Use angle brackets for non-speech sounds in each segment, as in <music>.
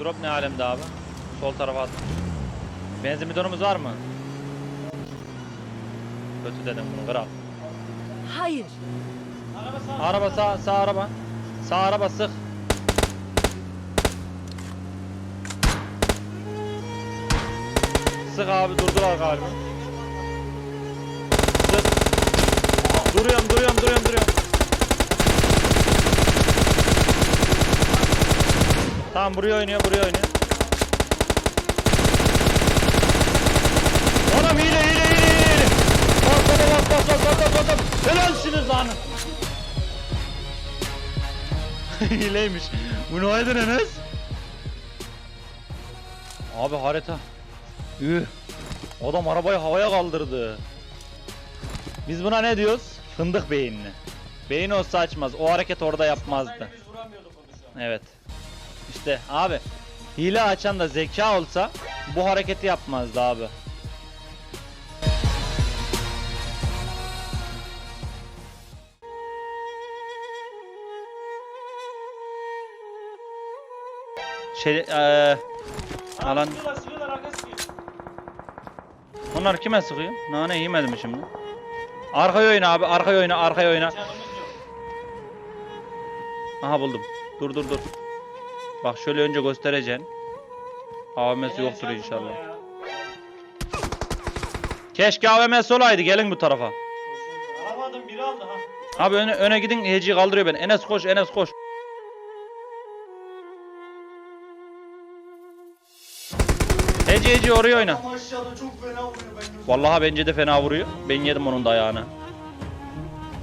Drop ne alemde abi? Sol tarafa at. Benzin bidonumuz var mı? Kötü dedim bunu kral. Hayır. Araba sağ, sağ araba. Sağ araba sık. Sık abi durdular galiba. Sık. Duruyorum duruyorum duruyorum duruyorum. Tamam buraya oynuyor buraya oynuyor. Anam hile hile hile hile. Bas bas bas bas bas bas bas bas. Helalsiniz lan. <laughs> Hileymiş. Bu ne aydın Enes? Abi harita. Üh. Adam arabayı havaya kaldırdı. Biz buna ne diyoruz? Fındık beyinli. Beyin olsa açmaz. O hareket orada yapmazdı. Evet. İşte abi hile açan da zeka olsa bu hareketi yapmazdı abi. Şey eee Alan- Sıkıyorlar sıkıyorlar arka sıkıyor. onlar kime sıkıyor? Nane yemedi mi şimdi? Arkaya oyna abi, arkaya oyna, arkaya oyna. Aha buldum. Dur dur dur. Bak şöyle önce göstereceksin. AVM'si yoktur inşallah. Keşke AVM'si olaydı. Gelin bu tarafa. Alamadım biri aldı ha. Abi öne, öne gidin. Heci kaldırıyor beni. Enes koş, Enes koş. Heci Heci oraya oyna. Ama aşağıda çok fena vuruyor ben gördüm. Vallahi bence de fena vuruyor. Ben yedim onun da ayağını.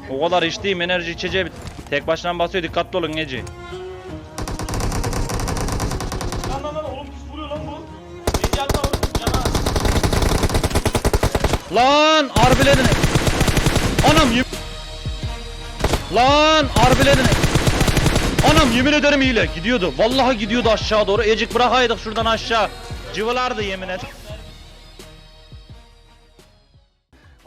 O kadar içtiğim enerji içeceği. Tek başına basıyor. Dikkatli olun Heci. Lan lan lan oğlum pis vuruyor lan bu. Gece atma cana. Lan arbeledin. Anam yem... Lan arbeledin. Anam yemin ederim hile. Gidiyordu. Vallahi gidiyordu aşağı doğru. Ecik bırakaydık şuradan aşağı. Cıvılardı yemin et.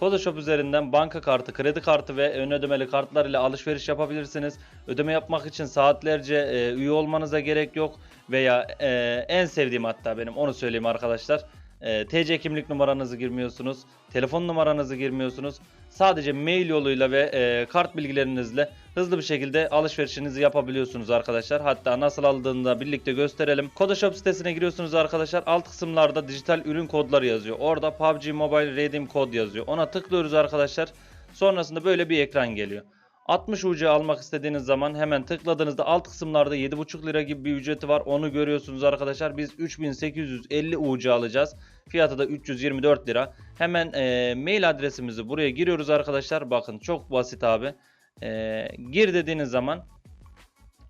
Kodoshop üzerinden banka kartı, kredi kartı ve ön ödemeli kartlar ile alışveriş yapabilirsiniz. Ödeme yapmak için saatlerce e, üye olmanıza gerek yok veya e, en sevdiğim hatta benim onu söyleyeyim arkadaşlar. E, TC kimlik numaranızı girmiyorsunuz, telefon numaranızı girmiyorsunuz. Sadece mail yoluyla ve e, kart bilgilerinizle hızlı bir şekilde alışverişinizi yapabiliyorsunuz arkadaşlar. Hatta nasıl aldığını da birlikte gösterelim. Kodoshop sitesine giriyorsunuz arkadaşlar. Alt kısımlarda dijital ürün kodları yazıyor. Orada PUBG Mobile Redeem kod yazıyor. Ona tıklıyoruz arkadaşlar. Sonrasında böyle bir ekran geliyor. 60 UC almak istediğiniz zaman hemen tıkladığınızda alt kısımlarda 7,5 lira gibi bir ücreti var. Onu görüyorsunuz arkadaşlar. Biz 3850 UC alacağız. Fiyatı da 324 lira. Hemen e, mail adresimizi buraya giriyoruz arkadaşlar. Bakın çok basit abi. E, gir dediğiniz zaman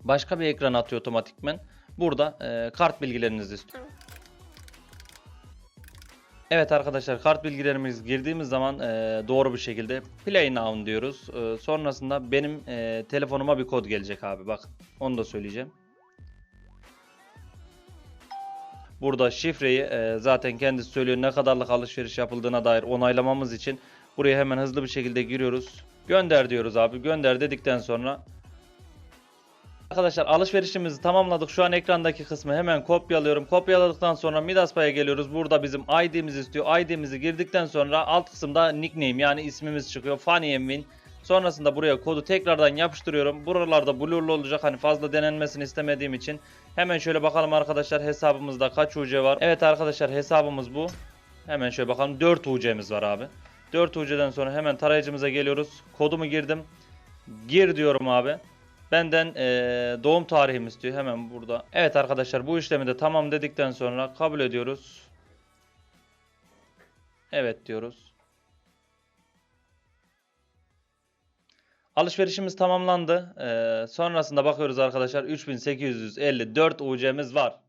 başka bir ekran atıyor otomatikmen. Burada e, kart bilgilerinizi istiyor. Evet arkadaşlar kart bilgilerimiz girdiğimiz zaman e, doğru bir şekilde play now diyoruz. E, sonrasında benim e, telefonuma bir kod gelecek abi bak onu da söyleyeceğim. Burada şifreyi e, zaten kendisi söylüyor ne kadarlık alışveriş yapıldığına dair onaylamamız için buraya hemen hızlı bir şekilde giriyoruz. Gönder diyoruz abi gönder dedikten sonra Arkadaşlar alışverişimizi tamamladık. Şu an ekrandaki kısmı hemen kopyalıyorum. Kopyaladıktan sonra Midas Pay'a geliyoruz. Burada bizim ID'mizi istiyor. ID'mizi girdikten sonra alt kısımda nickname yani ismimiz çıkıyor. Funny Win. Sonrasında buraya kodu tekrardan yapıştırıyorum. Buralarda blurlu olacak. Hani fazla denenmesini istemediğim için. Hemen şöyle bakalım arkadaşlar hesabımızda kaç UC var. Evet arkadaşlar hesabımız bu. Hemen şöyle bakalım 4 UC'miz var abi. 4 UC'den sonra hemen tarayıcımıza geliyoruz. Kodumu girdim. Gir diyorum abi. Benden eee, doğum tarihimi istiyor hemen burada. Evet arkadaşlar bu işlemi de tamam dedikten sonra kabul ediyoruz. Evet diyoruz. Alışverişimiz tamamlandı. Eee, sonrasında bakıyoruz arkadaşlar 3854 UC'miz var.